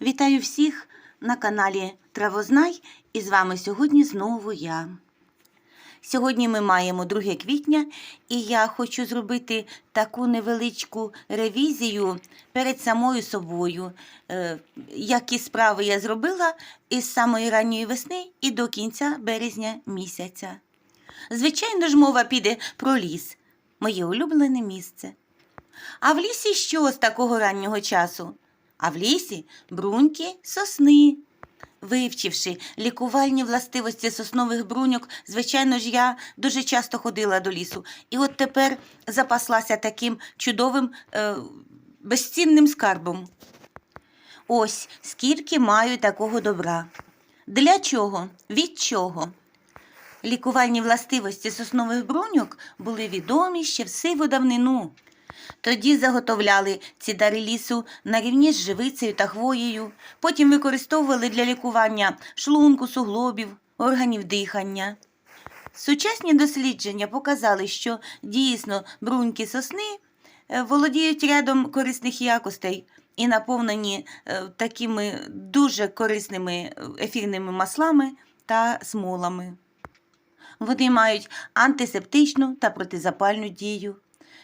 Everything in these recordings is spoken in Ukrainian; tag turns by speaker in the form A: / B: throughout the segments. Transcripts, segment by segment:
A: Вітаю всіх на каналі Травознай і з вами сьогодні знову я. Сьогодні ми маємо 2 квітня, і я хочу зробити таку невеличку ревізію перед самою собою, е, які справи я зробила із самої ранньої весни і до кінця березня місяця. Звичайно ж, мова піде про ліс, моє улюблене місце. А в лісі що з такого раннього часу? А в лісі бруньки сосни. Вивчивши лікувальні властивості соснових бруньок, звичайно ж, я дуже часто ходила до лісу. І от тепер запаслася таким чудовим е, безцінним скарбом. Ось скільки маю такого добра. Для чого? Від чого? Лікувальні властивості соснових бруньок були відомі ще в сиву давнину. Тоді заготовляли ці дари лісу на рівні з живицею та хвоєю, потім використовували для лікування шлунку, суглобів, органів дихання. Сучасні дослідження показали, що дійсно бруньки сосни е, володіють рядом корисних якостей і наповнені е, такими дуже корисними е, ефірними маслами та смолами. Вони мають антисептичну та протизапальну дію.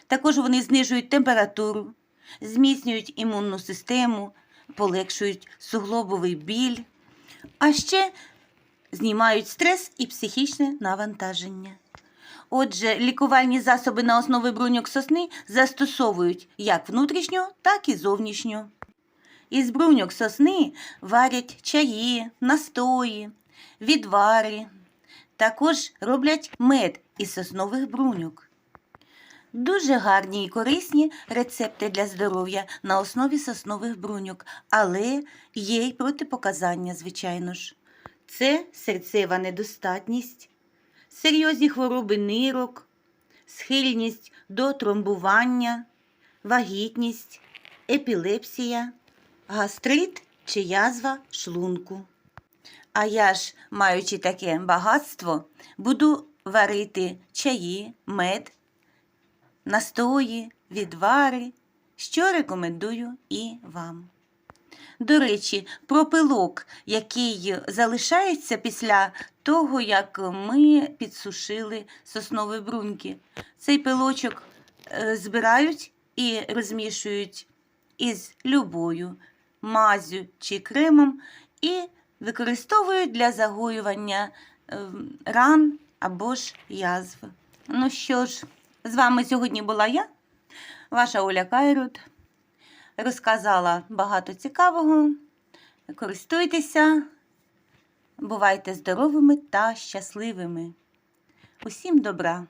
A: Також вони знижують температуру, зміцнюють імунну систему, полегшують суглобовий біль, а ще знімають стрес і психічне навантаження. Отже, лікувальні засоби на основі бруньок сосни застосовують як внутрішньо, так і зовнішньо. Із бруньок сосни варять чаї, настої, відвари. Також роблять мед із соснових бруньок. Дуже гарні і корисні рецепти для здоров'я на основі соснових бруньок, але є й протипоказання, звичайно ж. Це серцева недостатність, серйозні хвороби нирок, схильність до тромбування, вагітність, епілепсія, гастрит чи язва шлунку. А я ж, маючи таке багатство, буду варити чаї, мед, настої, відвари, що рекомендую і вам. До речі, про пилок, який залишається після того, як ми підсушили соснові бруньки. Цей пилочок е, збирають і розмішують із любою мазю чи кремом і використовують для загоювання е, ран або ж язв. Ну що ж, з вами сьогодні була я, ваша Оля Кайрут. Розказала багато цікавого. Користуйтеся, бувайте здоровими та щасливими. Усім добра!